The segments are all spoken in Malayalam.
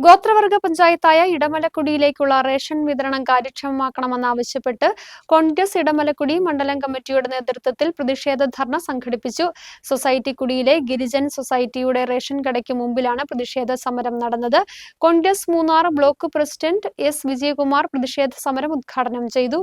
ഗോത്രവർഗ പഞ്ചായത്തായ ഇടമലക്കുടിയിലേക്കുള്ള റേഷൻ വിതരണം കാര്യക്ഷമമാക്കണമെന്നാവശ്യപ്പെട്ട് കോൺഗ്രസ് ഇടമലക്കുടി മണ്ഡലം കമ്മിറ്റിയുടെ നേതൃത്വത്തിൽ പ്രതിഷേധ ധർണ സംഘടിപ്പിച്ചു. സൊസൈറ്റി കുടിയിലെ ഗിരിജൻ സൊസൈറ്റിയുടെ റേഷൻ കടയ്ക്ക് മുമ്പിലാണ് പ്രതിഷേധ സമരം നടന്നത്. Congress Munnar block president S Vijayakumar പ്രതിഷേധ സമരം ഉദ്ഘാടനം ചെയ്തു.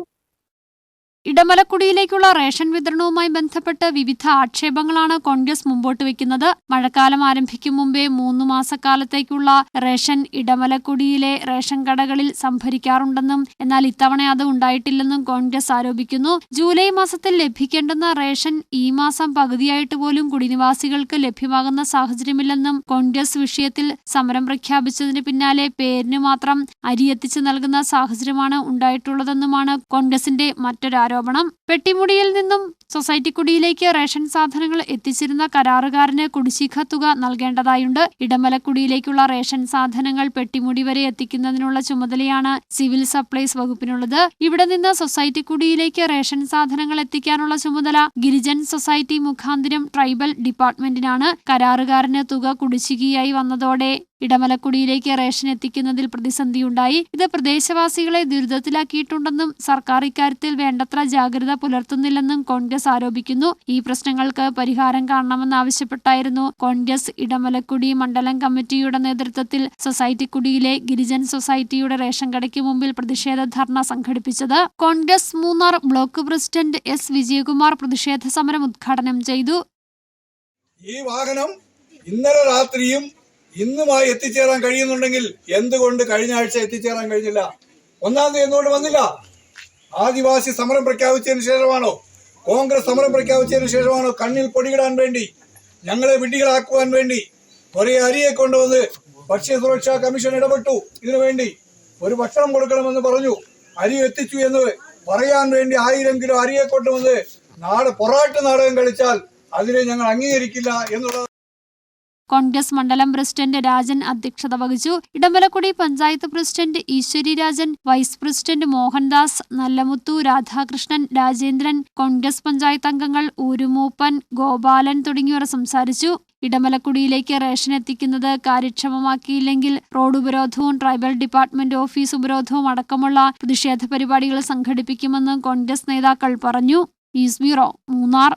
ഇടമലക്കുടിയിലേക്കുള്ള റേഷൻ വിതരണവുമായി ബന്ധപ്പെട്ട് വിവിധ ആക്ഷേപങ്ങളാണ് കോൺഗ്രസ് മുമ്പോട്ട് വെക്കുന്നത്. മഴക്കാലം ആരംഭിക്കും മുമ്പേ മൂന്നു മാസക്കാലത്തേക്കുള്ള റേഷൻ ഇടമലക്കുടിയിലെ റേഷൻ കടകളിൽ സംഭരിക്കാറുണ്ടെന്നും എന്നാൽ ഇത്തവണ അത് ഉണ്ടായിട്ടില്ലെന്നും കോൺഗ്രസ് ആരോപിക്കുന്നു. ജൂലൈ മാസത്തിൽ ലഭിക്കേണ്ടുന്ന റേഷൻ ഈ മാസം പകുതിയായിട്ട് പോലും കുടിനിവാസികൾക്ക് ലഭ്യമാകുന്ന സാഹചര്യമില്ലെന്നും കോൺഗ്രസ് വിഷയത്തിൽ സമരം പ്രഖ്യാപിച്ചതിന് പിന്നാലെ പേരിന് മാത്രം അരിയെത്തിച്ച് നൽകുന്ന സാഹചര്യമാണ് ഉണ്ടായിട്ടുള്ളതെന്നുമാണ് കോൺഗ്രസിന്റെ മറ്റൊരു ആരോപണം. പെട്ടിമുടിയിൽ നിന്നും സൊസൈറ്റി കുടിയിലേക്ക് റേഷൻ സാധനങ്ങൾ എത്തിച്ചിരുന്ന കരാറുകാരന് കുടിശ്ശിക തുക നൽകേണ്ടതായുണ്ട്. ഇടമലക്കുടിയിലേക്കുള്ള റേഷൻ സാധനങ്ങൾ പെട്ടിമുടി വരെ എത്തിക്കുന്നതിനുള്ള ചുമതലയാണ് സിവിൽ സപ്ലൈസ് വകുപ്പിനുള്ളത്. ഇവിടെ നിന്ന് സൊസൈറ്റി കുടിയിലേക്ക് റേഷൻ സാധനങ്ങൾ എത്തിക്കാനുള്ള ചുമതല ഗിരിജൻ സൊസൈറ്റി മുഖാന്തിരം ട്രൈബൽ ഡിപ്പാർട്ട്മെന്റിനാണ്. കരാറുകാരന് തുക കുടിശ്ശികയായി വന്നതോടെ ഇടമലക്കുടിയിലേക്ക് റേഷൻ എത്തിക്കുന്നതിൽ പ്രതിസന്ധിയുണ്ടായി. ഇത് പ്രദേശവാസികളെ ദുരിതത്തിലാക്കിയിട്ടുണ്ടെന്നും സർക്കാർ ഇക്കാര്യത്തിൽ വേണ്ടത്ര ജാഗ്രത പുലർത്തുന്നില്ലെന്നും കോൺഗ്രസ് ആരോപിക്കുന്നു. ഈ പ്രശ്നങ്ങൾക്ക് പരിഹാരം കാണണമെന്നാവശ്യപ്പെട്ടായിരുന്നു കോൺഗ്രസ് ഇടമലക്കുടി മണ്ഡലം കമ്മിറ്റിയുടെ നേതൃത്വത്തിൽ സൊസൈറ്റി കുടിയിലെ ഗിരിജൻ സൊസൈറ്റിയുടെ റേഷൻ കടയ്ക്ക് മുമ്പിൽ പ്രതിഷേധ ധർണ സംഘടിപ്പിച്ചത്. Congress Munnar block president S Vijayakumar പ്രതിഷേധ സമരം ഉദ്ഘാടനം ചെയ്തു. ഈ വാഹനം ഇന്നലെ രാത്രിയും ഇന്നുമായി എത്തിച്ചേരാൻ കഴിയുന്നുണ്ടെങ്കിൽ എന്തുകൊണ്ട് കഴിഞ്ഞ ആഴ്ച എത്തിച്ചേരാൻ കഴിഞ്ഞില്ല? ഒന്നാം തീയതി എന്തുകൊണ്ട് വന്നില്ല? ആദിവാസി സമരം പ്രഖ്യാപിച്ചതിന് ശേഷമാണോ? കോൺഗ്രസ് സമരം പ്രഖ്യാപിച്ചതിന് ശേഷമാണോ കണ്ണിൽ പൊടിയിടാൻ വേണ്ടി ഞങ്ങളെ വിഡ്ഢികളാക്കുവാൻ വേണ്ടി കുറെ അരിയെ കൊണ്ടുവന്ന് ഭക്ഷ്യ സുരക്ഷാ കമ്മീഷൻ ഇടപെട്ടു? ഇതിനു വേണ്ടി ഒരു ഭക്ഷണം കൊടുക്കണമെന്ന് പറഞ്ഞു. അരി എത്തിച്ചു എന്ന് പറയാൻ വേണ്ടി ആയിരം കിലോ അരിയെ കൊണ്ടുവന്ന് നാട് പൊറാട്ട് നാടകം കളിച്ചാൽ അതിനെ ഞങ്ങൾ അംഗീകരിക്കില്ല എന്നുള്ളത് കോൺഗ്രസ് മണ്ഡലം പ്രസിഡന്റ് രാജൻ അധ്യക്ഷത വഹിച്ചു. Edamalakkudy panchayat president Eshwari Rajan vice president Mohandas Nallamuthu Radhakrishnan Rajendran Congress panchayat അംഗങ്ങൾ ഊരുമൂപ്പൻ ഗോപാലൻ തുടങ്ങിയവർ സംസാരിച്ചു. ഇടമലക്കുടിയിലേക്ക് റേഷൻ എത്തിക്കുന്നത് കാര്യക്ഷമമാക്കിയില്ലെങ്കിൽ റോഡ് ഉപരോധവും ട്രൈബൽ ഡിപ്പാർട്ട്മെന്റ് ഓഫീസ് ഉപരോധവും അടക്കമുള്ള പ്രതിഷേധ പരിപാടികൾ സംഘടിപ്പിക്കുമെന്ന് കോൺഗ്രസ് നേതാക്കൾ പറഞ്ഞു. ഈസ് ബ്യൂറോ മൂന്നാർ.